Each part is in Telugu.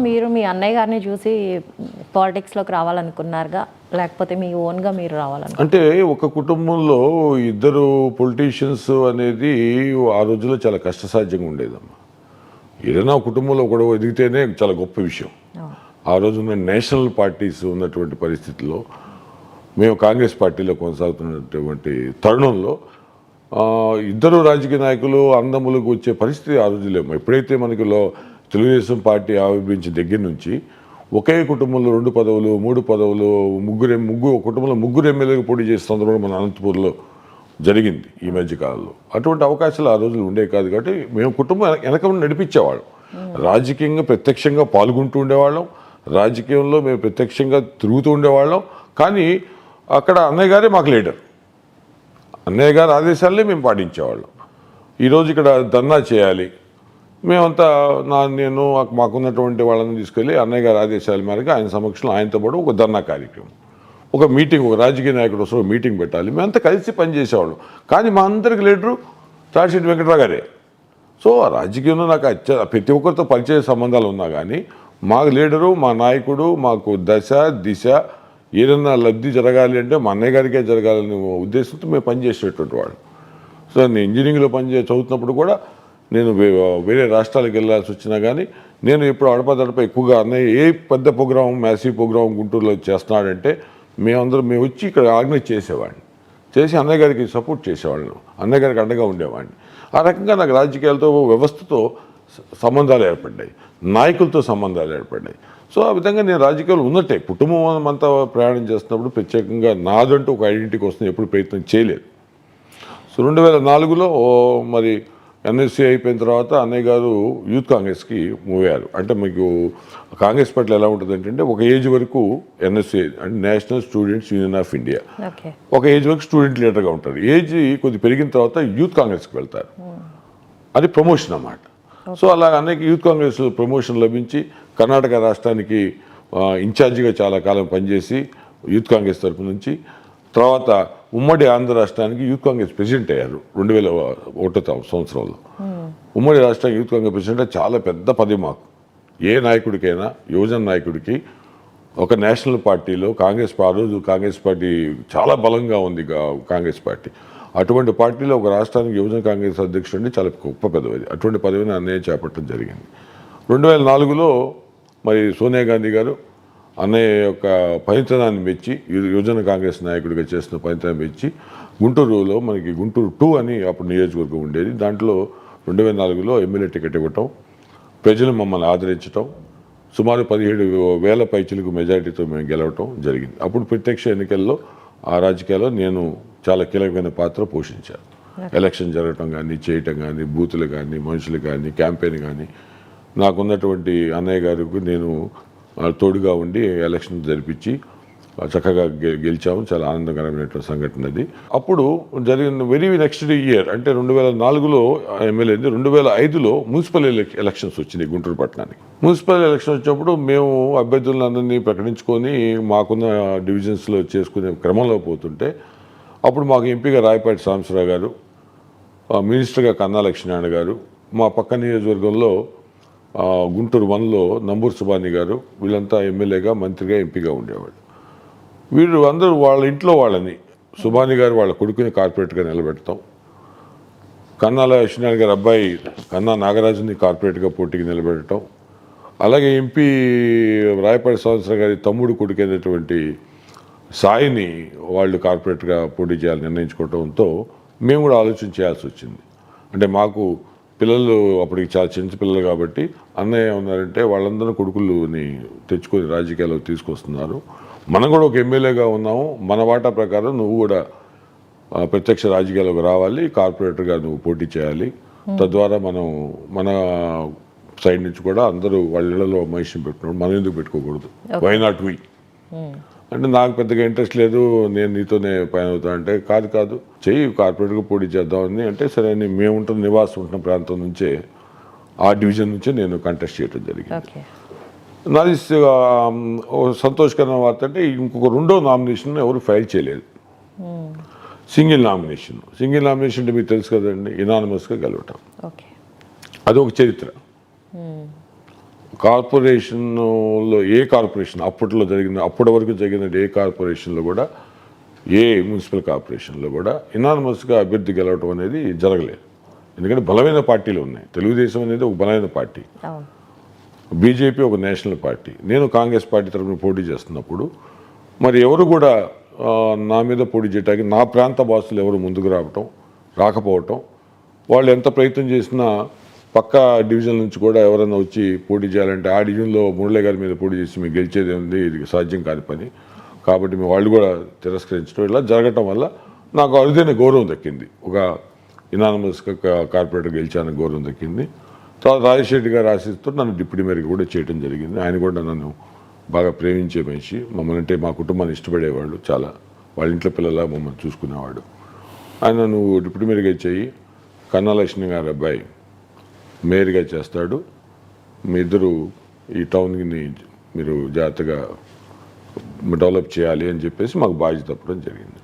మీరు మీ అన్నయ్య గారిని చూసి పాలిటిక్స్లోకి రావాలనుకున్నారుగా? లేకపోతే మీ ఓన్గా మీరు రావాలను అంటే ఒక కుటుంబంలో ఇద్దరు పొలిటీషియన్స్ అనేది ఆ రోజుల్లో చాలా కష్టసాధ్యంగా ఉండేదమ్మా. ఏదైనా కుటుంబంలో కూడా ఎదిగితేనే చాలా గొప్ప విషయం. ఆ. రోజున నేషనల్ పార్టీస్ ఉన్నటువంటి పరిస్థితుల్లో మేము కాంగ్రెస్ పార్టీలో కొనసాగుతున్నటువంటి తరుణంలో ఇద్దరు రాజకీయ నాయకులు అందములకు వచ్చే పరిస్థితి ఆ రోజు లేము ఎప్పుడైతే మనకి లో తెలుగుదేశం పార్టీ ఆవిర్భించిన దగ్గర నుంచి ఒకే కుటుంబంలో రెండు పదవులు మూడు పదవులు ముగ్గురు ముగ్గురు కుటుంబంలో ముగ్గురు ఎమ్మెల్యేలు పోటీ చేసే సందర్భంలో మన అనంతపూర్లో జరిగింది ఈ మధ్య కాలంలో. అటువంటి అవకాశాలు ఆ రోజులు ఉండే కాదు కాబట్టి మేము కుటుంబం వెనక- నడిపించేవాళ్ళం. రాజకీయంగా ప్రత్యక్షంగా పాల్గొంటూ ఉండేవాళ్ళం. రాజకీయంలో మేము ప్రత్యక్షంగా తిరుగుతూ ఉండేవాళ్ళం. కానీ అక్కడ అన్నయ్య గారే మాకు లీడర్. అన్నయ్య గారి ఆదేశాలనే మేము పాటించేవాళ్ళం. ఈరోజు ఇక్కడ ధర్నా చేయాలి. మేమంతా నా నేను మాకున్నటువంటి వాళ్ళని తీసుకెళ్ళి అన్నయ్య గారి ఆదేశాల మేరకు ఆయన సమక్షంలో ఆయనతో పాటు ఒక ధర్నా కార్యక్రమం. ఒక మీటింగ్ ఒక రాజకీయ నాయకుడు వస్తారు మీటింగ్ పెట్టాలి. మేమంతా కలిసి పనిచేసేవాళ్ళం. కానీ మా అందరికి లీడరు తాడిశెట్టి వెంకటరావు గారే. సో ఆ రాజకీయంలో నాకు అత్య ప్రతి ఒక్కరితో పరిచయ సంబంధాలు ఉన్నా కానీ మా లీడరు మా నాయకుడు మాకు దశ దిశ ఏదన్నా లబ్ధి జరగాలి అంటే మా అన్నయ్య గారికే జరగాలనే ఉద్దేశంతో మేము పనిచేసేటటువంటి వాళ్ళు. సో నేను ఇంజనీరింగ్లో పనిచే చదువుతున్నప్పుడు కూడా నేను వే- వేరే రాష్ట్రాలకు వెళ్ళాల్సి వచ్చినా కానీ నేను ఇప్పుడు అడపదడప ఎక్కువగా అన్నయ్య ఏ పెద్ద ప్రోగ్రాం మ్యాసివ్ ప్రోగ్రాం గుంటూరులో చేస్తున్నాడంటే మేమందరం మేము వచ్చి ఇక్కడ ఆర్గనైజ్ చేసేవాడిని. చేసి అన్నయ్య గారికి సపోర్ట్ చేసేవాళ్ళను అన్నయ్య గారికి అండగా ఉండేవాడిని. ఆ రకంగా నాకు రాజకీయాలతో వ్యవస్థతో సంబంధాలు ఏర్పడ్డాయి. నాయకులతో సంబంధాలు ఏర్పడ్డాయి. సో ఆ విధంగా నేను రాజకీయాలు ఉన్నట్టే. కుటుంబం అంతా ప్రయాణం చేస్తున్నప్పుడు ప్రత్యేకంగా నాదంటూ ఒక ఐడెంటిటీ కోసం ఎప్పుడు ప్రయత్నం చేయలేదు. సో రెండు వేల నాలుగులో మరి ఎన్ఎస్సీ అయిపోయిన తర్వాత అన్నయ్య గారు యూత్ కాంగ్రెస్కి మూవ్ అయ్యారు. అంటే మీకు కాంగ్రెస్ పార్టీలో ఎలా ఉంటుంది అంటే ఒక ఏజ్ వరకు ఎన్ఎస్సీ అంటే national students union of India. ఒక ఏజ్ వరకు స్టూడెంట్ లీడర్గా ఉంటారు ఏజ్ కొద్ది పెరిగిన తర్వాత యూత్ కాంగ్రెస్కి వెళ్తారు. అది ప్రమోషన్ అన్నమాట. సో అలా అనేక యూత్ కాంగ్రెస్ ప్రమోషన్ లభించి కర్ణాటక రాష్ట్రానికి ఇన్ఛార్జిగా చాలా కాలం పనిచేసి యూత్ కాంగ్రెస్ తరపు నుంచి తర్వాత ఉమ్మడి ఆంధ్ర రాష్ట్రానికి యూత్ కాంగ్రెస్ ప్రెసిడెంట్ అయ్యారు రెండు వేల ఒకటో సంవత్సరంలో. ఉమ్మడి రాష్ట్రానికి యూత్ కాంగ్రెస్ ప్రెసిడెంట్ చాలా పెద్ద పది మాకు. ఏ నాయకుడికైనా యువజన నాయకుడికి ఒక నేషనల్ పార్టీలో కాంగ్రెస్ పా- ఆ రోజు కాంగ్రెస్ పార్టీ చాలా బలంగా ఉంది కాంగ్రెస్ పార్టీ. అటువంటి పార్టీలో ఒక రాష్ట్రానికి యువజన కాంగ్రెస్ అధ్యక్షుడి చాలా గొప్ప పదవి అటువంటి పదవిని అన్నయ్య చేపట్టడం జరిగింది. రెండు వేల నాలుగులో మరి సోనియా గాంధీ గారు అన్నయ్య యొక్క పనితనాన్ని మెచ్చి యువజన కాంగ్రెస్ నాయకుడిగా చేసిన పనితనం మెచ్చి గుంటూరులో మనకి గుంటూరు టూ అని అప్పుడు నియోజకవర్గం ఉండేది. దాంట్లో రెండు వేల నాలుగులో ఎమ్మెల్యే టికెట్ ఇవ్వటం ప్రజలు మమ్మల్ని ఆదరించటం సుమారు పదిహేడు వేల పైచులకు మెజారిటీతో మేము గెలవటం జరిగింది. అప్పుడు ప్రత్యక్ష ఎన్నికల్లో ఆ రాజకీయాల్లో నేను చాలా కీలకమైన పాత్ర పోషించాను. ఎలక్షన్ జరగటం కానీ చేయటం కానీ బూతులు కానీ మనుషులు కానీ క్యాంపెయిన్ కానీ నాకున్నటువంటి అన్నయ్య గారికి నేను తోడుగా ఉండి ఎలక్షన్ జరిపించి చక్కగా గె- గెలిచాము. చాలా ఆనందకరమైనటువంటి సంఘటన అది. అప్పుడు జరిగిన వెరీ నెక్స్ట్ ఇయర్ అంటే రెండు వేల నాలుగులో ఎమ్మెల్యే అయింది. రెండు వేల ఐదులో మున్సిపల్ ఎలక్- ఎలక్షన్స్ వచ్చినాయి గుంటూరు పట్టణానికి. మున్సిపల్ ఎలక్షన్ వచ్చినప్పుడు మేము అభ్యర్థులందరినీ ప్రకటించుకొని మాకున్న డివిజన్స్లో చేసుకునే క్రమంలో పోతుంటే అప్పుడు మాకు ఎంపీగా రాయపాటి సాంబశివరావు గారు మినిస్టర్గా కన్నా లక్ష్మీనారాయణ గారు మా పక్క నియోజకవర్గంలో గుంటూరు వన్లో నంబూరు సుబాని గారు వీళ్ళంతా ఎమ్మెల్యేగా మంత్రిగా ఎంపీగా ఉండేవాళ్ళు. వీళ్ళు అందరూ వాళ్ళ ఇంట్లో వాళ్ళని సుబాని గారు వాళ్ళ కొడుకుని కార్పొరేట్గా నిలబెడతాం. కన్నాల విశ్వనాథ్ గారి అబ్బాయి కన్నా నాగరాజుని కార్పొరేట్గా పోటీకి నిలబెట్టడం అలాగే ఎంపీ రాయపాటి సంవత్సరం గారి తమ్ముడు కొడుకైనటువంటి సాయిని వాళ్ళు కార్పొరేట్గా పోటీ చేయాలని నిర్ణయించుకోవడంతో మేము కూడా ఆలోచన చేయాల్సి వచ్చింది. అంటే మాకు పిల్లలు అప్పటికి చాలా చిన్న పిల్లలు కాబట్టి అన్నయ్య ఉన్నారంటే వాళ్ళందరూ కొడుకులని తెచ్చుకొని రాజకీయాల్లోకి తీసుకొస్తున్నారు. మనం కూడా ఒక ఎమ్మెల్యేగా ఉన్నాము. మన వాటా ప్రకారం నువ్వు కూడా ప్రత్యక్ష రాజకీయాల్లోకి రావాలి. కార్పొరేటర్గా నువ్వు పోటీ చేయాలి. తద్వారా మనం మన సైడ్ నుంచి కూడా అందరూ వాళ్ళ ఇళ్ళలో మనిషిని పెట్టుకున్నాడు మనం ఎందుకు పెట్టుకోకూడదు? వై నాట్ వీ అంటే నాకు పెద్దగా ఇంట్రెస్ట్ లేదు నేను నీతోనే పైన అవుతా అంటే కాదు కాదు చెయ్యి కార్పొరేట్గా పోటీ చేద్దామని అంటే సరే అని మేము ఉంటున్న నివాసం ఉంటున్న ప్రాంతం నుంచే ఆ డివిజన్ నుంచే నేను కంటెస్ట్ చేయడం జరిగింది. నాది సంతోషకరమైన వార్త అంటే ఇంకొక రెండో నామినేషన్ ఎవరు ఫైల్ చేయలేదు. సింగిల్ నామినేషన్ సింగిల్ నామినేషన్ అంటే మీకు తెలుసు కదండి ఇనానమస్గా గెలవటం. అది ఒక చరిత్ర. కార్పొరేషన్లో ఏ కార్పొరేషన్ అప్పట్లో జరిగిన అప్పటి వరకు జరిగిన ఏ కార్పొరేషన్లో కూడా ఏ మున్సిపల్ కార్పొరేషన్లో కూడా ఇనానమస్గా అభ్యర్థి గెలవటం అనేది జరగలేదు. ఎందుకంటే బలమైన పార్టీలు ఉన్నాయి. తెలుగుదేశం అనేది ఒక బలమైన పార్టీ. బీజేపీ ఒక నేషనల్ పార్టీ. నేను కాంగ్రెస్ పార్టీ తరఫున పోటీ చేస్తున్నప్పుడు మరి ఎవరు కూడా నా మీద పోటీ చేయడానికి నా ప్రాంత భాషలు ఎవరు ముందుకు రావటం రాకపోవటం వాళ్ళు ఎంత ప్రయత్నం చేసినా పక్క డివిజన్ నుంచి కూడా ఎవరైనా వచ్చి పోటీ చేయాలంటే ఆ డివిజన్లో మురళి గారి మీద పోటీ చేసి మీకు గెలిచేది ఉంది ఇది సాధ్యం కాని పని. కాబట్టి మేము వాళ్ళు కూడా తిరస్కరించడం ఇలా జరగటం వల్ల నాకు అరుదైన గౌరవం దక్కింది. ఒక ఇనానమస్ కార్పొరేటర్ గెలిచానని గౌరవం దక్కింది. తర్వాత రాజేష్ రెడ్డి గారు ఆశిస్తూ నన్ను డిప్యూటీ మేరకు కూడా చేయడం జరిగింది. ఆయన కూడా నన్ను బాగా ప్రేమించే మనిషి. మమ్మల్ని అంటే మా కుటుంబాన్ని ఇష్టపడేవాళ్ళు చాలా. వాళ్ళ ఇంట్లో పిల్లల మమ్మల్ని చూసుకునేవాడు. ఆయన నువ్వు డిప్యూటీ మేరకు చేయి. కన్నాలక్ష్మి గారు అబ్బాయి. మేయర్గా చేస్తాడు. మీ ఇద్దరు ఈ టౌన్ని మీరు జాగ్రత్తగా డెవలప్ చేయాలి అని చెప్పేసి మాకు బాధ్యత తప్పడం జరిగింది.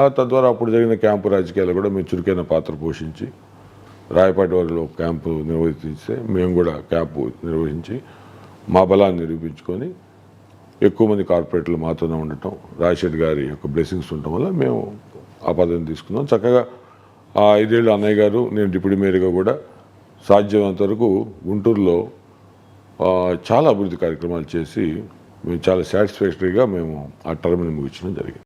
ఆ తద్వారా అప్పుడు జరిగిన క్యాంపు రాజకీయాలు కూడా మేము చురుకైన పాత్ర పోషించి రాయపాటి వారిలో క్యాంపు నిర్వహిస్తే మేము కూడా క్యాంపు నిర్వహించి మా బలాన్ని నిరూపించుకొని ఎక్కువ మంది కార్పొరేట్లు మాతోనే ఉండటం రాజశేఖర్ గారి యొక్క బ్లెస్సింగ్స్ ఉండటం వల్ల మేము ఆ పదవిని తీసుకున్నాం. చక్కగా ఆ ఐదేళ్ళు అన్నయ్య గారు నేను డిప్యూటీ మేయర్గా కూడా సాధ్యమైనంత వరకు గుంటూరులో చాలా అభివృద్ధి కార్యక్రమాలు చేసి మేము చాలా సాటిస్ఫాక్టరీగా మేము ఆ టర్మ్ని ముగించడం జరిగింది.